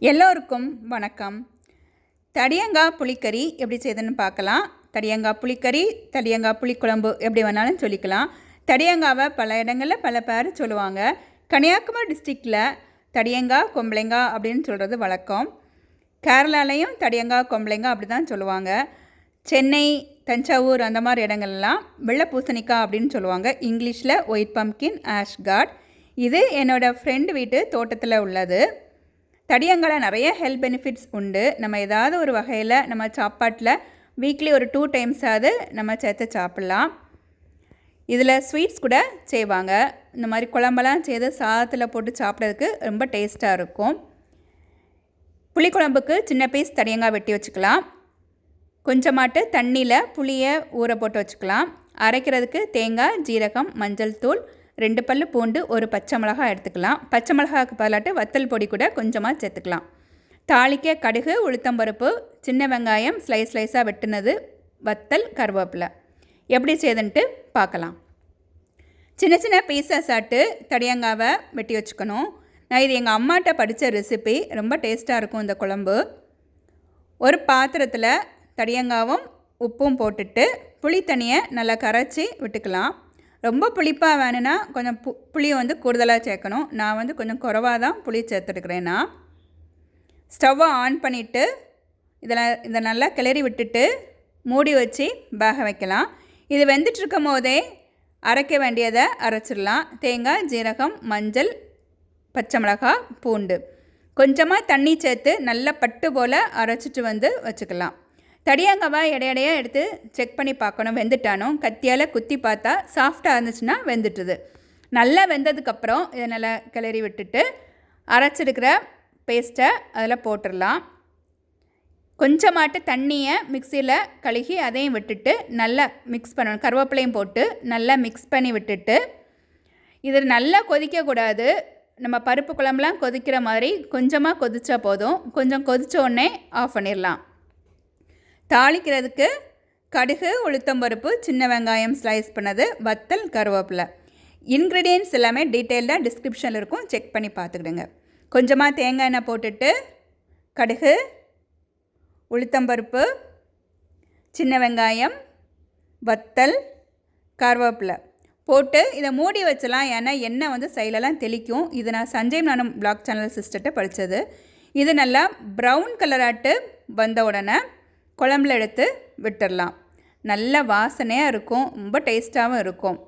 எல்லோருக்கும் வணக்கம். தடியங்காய் புளிக்கறி எப்படி செய்யுதுன்னு பார்க்கலாம். தடியங்காய் புளிக்கறி தடியங்காய் புளிக்குழம்பு எப்படி வேணாலும் சொல்லிக்கலாம். தடியங்காவை பல இடங்களில் பல பேர் சொல்லுவாங்க. கன்னியாகுமரி டிஸ்ட்ரிக்டில் தடியங்காய் கொம்பளைங்காய் அப்படின்னு சொல்கிறது வழக்கம். கேரளாலையும் தடியங்காய் கொம்பளைங்காய் அப்படி தான் சொல்லுவாங்க. சென்னை தஞ்சாவூர் அந்த மாதிரி இடங்கள்லாம் வெள்ளை பூசணிக்காய் அப்படின்னு சொல்லுவாங்க. இங்கிலீஷில் ஒயிட் பம்கின் ஆஷ்கார்ட் இது என்னோடய ஃப்ரெண்டு வீட்டு தோட்டத்தில் உள்ளது. தடியங்கால நிறைய ஹெல்த் பெனிஃபிட்ஸ் உண்டு. நம்ம ஏதாவது ஒரு வகையில் நம்ம சாப்பாட்டில் வீக்லி ஒரு டூ டைம்ஸாவது நம்ம சேர்த்து சாப்பிட்லாம். இதில் ஸ்வீட்ஸ் கூட செய்வாங்க. இந்த மாதிரி குழம்பெல்லாம் செய்து சாதத்தில் போட்டு சாப்பிட்றதுக்கு ரொம்ப டேஸ்ட்டாக இருக்கும். புளிக்குழம்புக்கு சின்ன பீஸ் தடியங்காய் வெட்டி வச்சுக்கலாம். கொஞ்சமாட்டு தண்ணியில் புளியை ஊற போட்டு வச்சுக்கலாம். அரைக்கிறதுக்கு தேங்காய் ஜீரகம் மஞ்சள் தூள் ரெண்டு பல் பூண்டு ஒரு பச்சை மிளகாய் எடுத்துக்கலாம். பச்சை மிளகாய்க்கு பதிலாட்டு வத்தல் பொடி கூட கொஞ்சமாக சேர்த்துக்கலாம். தாளிக்க கடுகு உளுத்தம்பருப்பு சின்ன வெங்காயம் ஸ்லைஸ் ஸ்லைஸாக வெட்டினது வத்தல் கருவேப்பிலை. எப்படி செய்துன்ட்டு பார்க்கலாம். சின்ன சின்ன பீசஸ் ஆட்டு தடியங்காவை வெட்டி வச்சுக்கணும். நான் இது எங்கள் அம்மாட்ட படித்த ரெசிபி ரொம்ப டேஸ்ட்டாக இருக்கும் இந்த குழம்பு. ஒரு பாத்திரத்தில் தடியங்காவும் உப்பும் போட்டுட்டு புளி தண்ணியை நல்லா கரைச்சி விட்டுக்கலாம். ரொம்ப புளிப்பாக வேணும்னா கொஞ்சம் பு புளியை வந்து கூடுதலாக சேர்க்கணும். நான் வந்து கொஞ்சம் குறவாக தான் புளி சேர்த்துட்டுக்கிறேன்னா ஸ்டவ்வை ஆன் பண்ணிவிட்டு இதில் இதை நல்லா கிளறி விட்டுட்டு மூடி வச்சு வேக வைக்கலாம். இது வெந்துட்டுருக்கும் போதே அரைக்க வேண்டியதை அரைச்சிடலாம். தேங்காய் ஜீரகம் மஞ்சள் பச்சை மிளகாய் பூண்டு. கொஞ்சமாக தண்ணி சேர்த்து நல்லா பட்டு போல் அரைச்சிட்டு வந்து வச்சுக்கலாம். தடியாங்கவா இடையடையாக எடுத்து செக் பண்ணி பார்க்கணும். வெந்துட்டானும் கத்தியால் குத்தி பார்த்தா சாஃப்டாக இருந்துச்சுன்னா வெந்துட்டுது. நல்லா வெந்ததுக்கப்புறம் இதை நல்லா கிளறி விட்டுட்டு அரைச்சிருக்கிற பேஸ்ட்டை அதில் போட்டுடலாம். கொஞ்சமாட்டு தண்ணியை மிக்சியில் கழுகி அதையும் விட்டுட்டு நல்லா மிக்ஸ் பண்ணணும். கருவேப்பிலையும் போட்டு நல்லா மிக்ஸ் பண்ணி விட்டுட்டு இது நல்லா கொதிக்கக்கூடாது நம்ம பருப்பு குழம்புலாம் கொதிக்கிற மாதிரி கொஞ்சமாக கொதித்தா போதும். கொஞ்சம் கொதித்த உடனே ஆஃப் பண்ணிடலாம். தாளிக்கிறதுக்கு கடுகு உளுத்தம்பருப்பு சின்ன வெங்காயம் ஸ்லைஸ் பண்ணது வத்தல் கருவேப்பிலை. இன்க்ரீடியன்ஸ் எல்லாமே டீட்டெயில்டாக டிஸ்கிரிப்ஷனில் இருக்கும். செக் பண்ணி பார்த்துக்கிடுங்க. கொஞ்சமாக தேங்காய் எண்ணெய் போட்டுட்டு கடுகு உளுத்தம்பருப்பு சின்ன வெங்காயம் வத்தல் கருவேப்பிலை. போட்டு இதை மூடி வச்சலாம். ஏன்னா எண்ணெய் வந்து சைலெல்லாம் தெளிக்கும். இது நான் சஞ்சய் நானும் பிளாக் சேனல் சிஸ்டர்கிட்ட படித்தது இது நல்லா ப்ரௌன் கலராட்டு வந்த உடனே குழம்புல எடுத்து விட்டுடலாம் நல்ல வாசனையாக இருக்கும் ரொம்ப டேஸ்ட்டாகவும் இருக்கும்.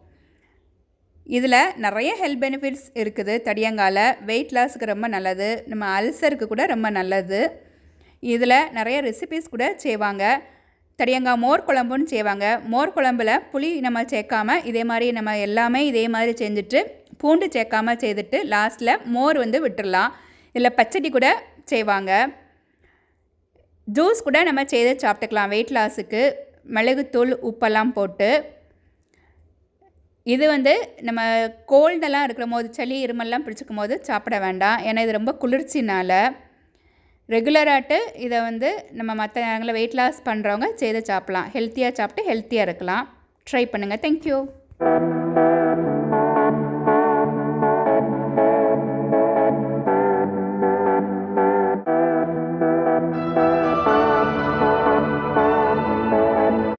இதில் நிறைய ஹெல்த் பெனிஃபிட்ஸ் இருக்குது தடியங்கால. வெயிட் லாஸுக்கு ரொம்ப நல்லது. நம்ம அல்சருக்கு கூட ரொம்ப நல்லது. இதில் நிறைய ரெசிபிஸ் கூட செய்வாங்க. தடியங்காய் மோர் குழம்புன்னு செய்வாங்க. மோர் குழம்புல புளி நம்ம சேர்க்காம இதே மாதிரி நம்ம எல்லாமே இதே மாதிரி செஞ்சுட்டு பூண்டு சேர்க்காம செய்துட்டு லாஸ்ட்டில் மோர் வந்து விட்டுடலாம் இதில் பச்சடி கூட செய்வாங்க. ஜூஸ் கூட நம்ம செய்து சாப்பிட்டுக்கலாம். வெயிட் லாஸுக்கு மிளகுத்தூள் உப்பெல்லாம் போட்டு. இது வந்து நம்ம கோல்டெல்லாம் இருக்கிற போது சளி இருமல்லாம் பிடிச்சிக்கும் போது சாப்பிட வேண்டாம். ஏன்னா இது ரொம்ப குளிர்ச்சினால் ரெகுலராகட்டு இதை வந்து நம்ம மற்ற நேரங்களில் வெயிட் லாஸ் பண்ணுறவங்க செய்து சாப்பிட்லாம். ஹெல்த்தியாக சாப்பிட்டு ஹெல்த்தியாக இருக்கலாம். ட்ரை பண்ணுங்கள் தேங்க்யூ